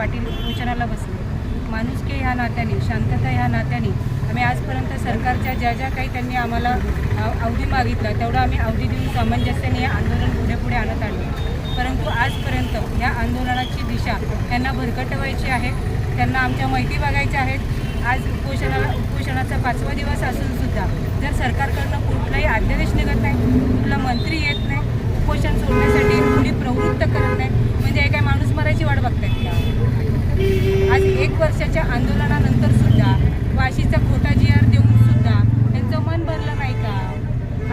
पाटील उपोषणाला बसले. माणुसके ह्या नात्याने शांतता ह्या नात्याने आम्ही आजपर्यंत सरकारच्या ज्या ज्या काही त्यांनी आम्हाला अवधी मागितला तेवढं आम्ही अवधी देऊन सामंजस्याने हे आंदोलन पुढे पुढे आणत आलो. परंतु आजपर्यंत ह्या आंदोलनाची दिशा त्यांना भरकटवायची आहे त्यांना आमच्या माहिती बघायच्या आहेत. आज उपोषणाला उपोषणाचा पाचवा दिवस असूनसुद्धा जर सरकारकडनं कुठलाही अध्यादेश निघत नाही कुठला मंत्री येत नाही उपोषण सोडण्यासाठी कुणी प्रवृत्त करत नाही म्हणजे वाट बघतायत का आज एक वर्षाच्या आंदोलनानंतर सुद्धा वाशीचा खोटा जी आर देऊन सुद्धा त्यांचं मन भरलं नाही का?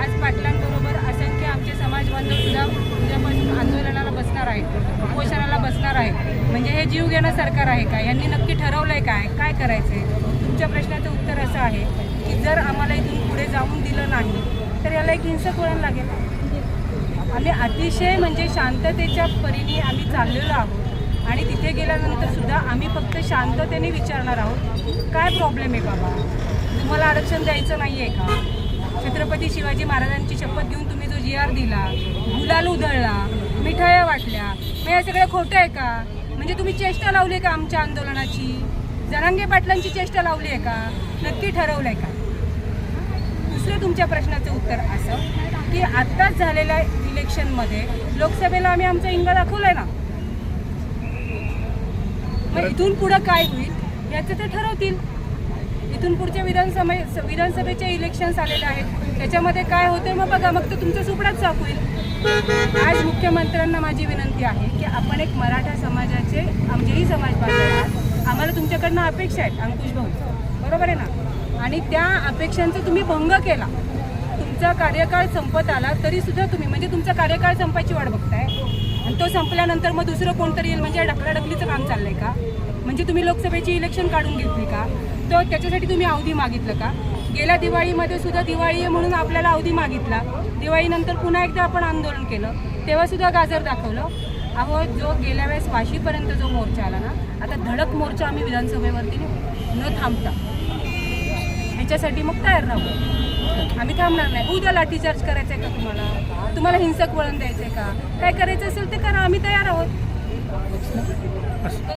आज पाटलांबरोबर असंख्य आमचे समाज बांधव सुद्धा उद्यापासून आंदोलनाला बसणार आहेत उपोषणाला बसणार आहे म्हणजे हे जीव घेणं सरकार आहे का? यांनी नक्की ठरवलंय काय? काय करायचंय? तुमच्या प्रश्नाचं उत्तर असं आहे की जर आम्हाला इथून पुढे जाऊन दिलं नाही तर याला एक हिंसक वळण लागेल. आम्ही अतिशय म्हणजे शांततेच्या परीने आम्ही चाललेलो आहोत. आणि तिथे गेल्यानंतर सुद्धा आम्ही फक्त शांततेने विचारणार आहोत काय प्रॉब्लेम आहे बाबा? तुम्हाला आरक्षण द्यायचं नाही आहे का? छत्रपती शिवाजी महाराजांची शपथ घेऊन तुम्ही जो जी आर दिला गुलाल उधळला मिठाया वाटल्या मग हे सगळं खोटं आहे का? म्हणजे तुम्ही चेष्टा लावली आहे का आमच्या आंदोलनाची? जरांगे पाटलांची चेष्टा लावली आहे का? नक्की ठरवलं आहे का? दुसरं तुमच्या प्रश्नाचं उत्तर असं की आत्ताच झालेल्या इलेक्शनमध्ये लोकसभेला आम्ही आमचा इंगा आहे ना. मग इथून पुढं काय होईल? याचं ते ठरवतील. इथून पुढच्या विधानसभा विधानसभेचे इलेक्शन्स आलेले आहेत. त्याच्यामध्ये काय होते मग बघा मग तर तुमचा सुपडाच चाक होईल आज मुख्यमंत्र्यांना माझी विनंती आहे की आपण एक मराठा समाजाचे आमचेही समाज बांधव आहात. आम्हाला तुमच्याकडनं अपेक्षा आहेत अंकुश भाऊ. बरोबर आहे ना? आणि त्या अपेक्षांचा तुम्ही भंग केला. तुमचा कार्यकाळ संपत आला तरी सुद्धा तुम्ही म्हणजे तुमचा कार्यकाळ संपायची वाट बघताय. आणि तो संपल्यानंतर मग दुसरं कोणतरी येईल? म्हणजे ढकलाढकलीचं काम चाललंय का? म्हणजे तुम्ही लोकसभेची इलेक्शन काढून घेतली का? तर त्याच्यासाठी तुम्ही अवधी मागितलं का? गेल्या दिवाळीमध्ये सुद्धा दिवाळी आहे म्हणून आपल्याला अवधी मागितला. दिवाळीनंतर पुन्हा एकदा आपण आंदोलन केलं. तेव्हासुद्धा गाजर दाखवलं. अहो जो गेल्या वेळेस वाशीपर्यंत जो मोर्चा आला ना आता धडक मोर्चा आम्ही विधानसभेवरती न थांबता. ह्याच्यासाठी मग तयार राहू. आम्ही थांबणार नाही. उद्या लाठीचार्ज करायचा आहे का तुम्हाला? तुम्हाला हिंसक वळण द्यायचं आहे का? काय करायचं असेल ते करा आम्ही तयार आहोत.